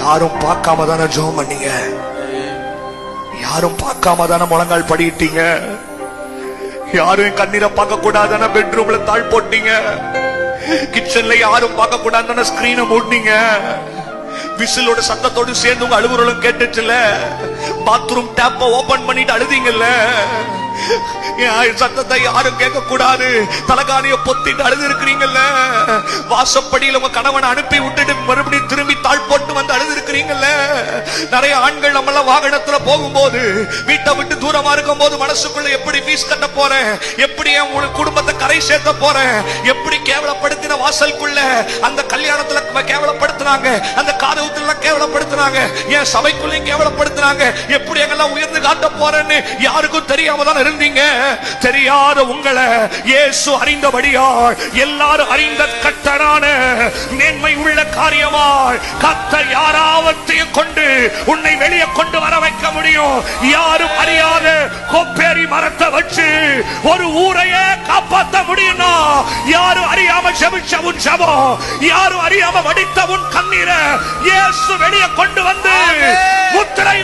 யாரும் பார்க்காம தானே ஜோம் பண்ணீங்க? யாரும் பார்க்காம தானே முழங்கால் படியிட்டீங்க? யாரும் கண்ணீரை பார்க்க கூடாதான பெட்ரூம்ல தாழ் போட்டீங்க? கிச்சன்ல யாரும் பார்க்க கூடாதான ஸ்கிரீனை மூடினீங்க? விசிலோட சத்தத்தோடு சேர்ந்து உங்க அழுகுறலும் கேட்டுச்சுல பாத்ரூம் டேப்ப ஓபன் பண்ணிட்டு அழுதீங்கல்ல? சத்தத்தை யாரும் கேட்க கூடாது தலகாணிய பொத்திட்டு அழுது இருக்கிறீங்கல்ல வாசப்படியில் உங்க கணவனை அனுப்பி விட்டுட்டு மறுபடியும் திரும்பி தாழ் போட்டு வந்த நிறைய ஆண்கள் நம்மள வாகனத்துல போகும்போது வீட்டை விட்டு தூரமா இருக்கும் போது மனசுக்குள்ள எப்படி ஃபீஸ் கட்ட போறேன் எப்படி என் குடும்பத்தை கரை சேர்த்த போறேன் எப்படி கேவலப்படுத்தின வாசலுக்குள்ள அந்த கல்யாணத்துல கேவலப்படுத்தினாங்க அந்த காதவுத்துல கேவலப்படுத்தினாங்க என் சபைக்குள்ளேயும் கேவலப்படுத்தினாங்க எப்படி எங்கெல்லாம் உயர்ந்து காட்ட போறேன்னு யாருக்கும் தெரியாம தான் இருந்தீங்க? தெரியாத உங்களை இயேசு அறிந்தபடியால் எல்லாரும் அறிந்த கட்டரான மேன்மை உள்ள காரியமாய் கத்தர் யாராவத்தையும் கொண்டு உன்னை வெளியே கொண்டு வர வைக்க முடியும். யாரும் அறியாத கொப்பேரி மரத்தை வச்சு ஒரு ஊரையே காப்பாத்த முடியும்னா யாரும் அறியாம ஜெபிச்ச உன் ஜெபம் யாரும் அறியாம வடித்த உன் கண்ணீரை இயேசு வெளியே கொண்டு வந்து முத்திரை